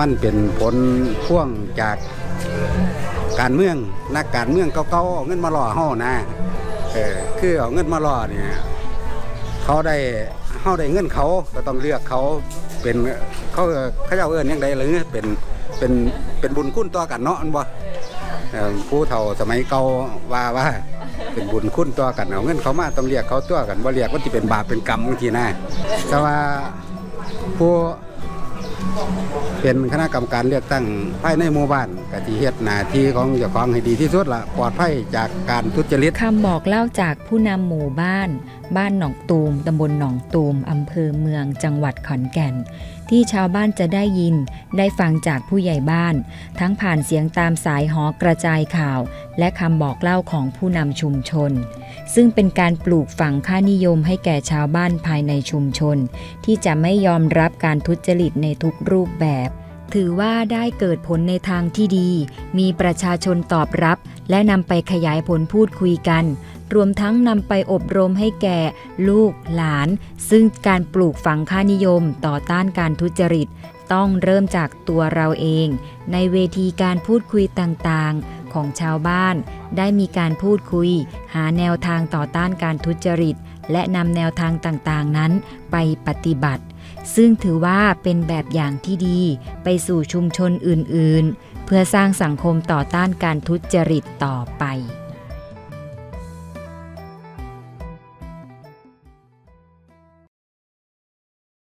มันเป็นผลพ่วงจากการเมืองนักการเมืองเก่าๆเอาเงินมาล่อเฮานะเออคือเอาเงินมาล่อเนี่ยเขาได้เฮาได้เงินเขาก็ต้องเลือกเขาเป็นเขาเขาเจ้าเอิ้นยังไงหรือเป็นเป็นเป็นบุญคุณต่อกันเนาะอันบ่ผู้เฒ่าสมัยเก่าว่าว่าเป็นบุญคุณต่อกันเอาเงินเขามาต้องเรียกเขาตัวกันบ่เรียกว่าสิเป็นบาปเป็นกรรมบางทีนะแต่ว่าผู้ เป็นคณะกรรมการเลือกตั้งภายในหมู่บ้านกติเฮ็ดหน้าที่ของเจ้าของให้ดีที่สุดละปลอดภัยจากการทุจริตคำบอกเล่าจากผู้นำหมู่บ้าน บ้านหนองตูมตำบลหนองตูมอำเภอเมืองจังหวัดขอนแก่น ที่ชาวบ้านจะได้ยิน ได้ฟังจากผู้ใหญ่บ้าน ทั้งผ่านเสียงตามสายหอกระจายข่าว และคำบอกเล่าของผู้นำชุมชน ซึ่งเป็นการปลูกฝังค่านิยมให้แก่ชาวบ้านภายในชุมชน ที่จะไม่ยอมรับการทุจริตในทุกรูปแบบ ถือว่าได้เกิดผลในทางที่ดี มีประชาชนตอบรับ และนำไปขยายผลพูดคุยกัน รวมทั้งนำไปอบรมให้แก่ ลูกหลาน ซึ่งการปลูกฝังค่านิยมต่อต้านการทุจริต ต้องเริ่มจากตัวเราเอง ในเวทีการพูดคุยต่างๆของชาวบ้านได้มีการพูดคุย หาแนวทางต่อต้านการทุจริต และนำแนวทางต่างๆนั้นไปปฏิบัติ ซึ่งถือว่าเป็นแบบอย่างที่ดีไปสู่ชุมชนอื่นๆ เพื่อสร้างสังคมต่อต้านการทุจริตต่อไป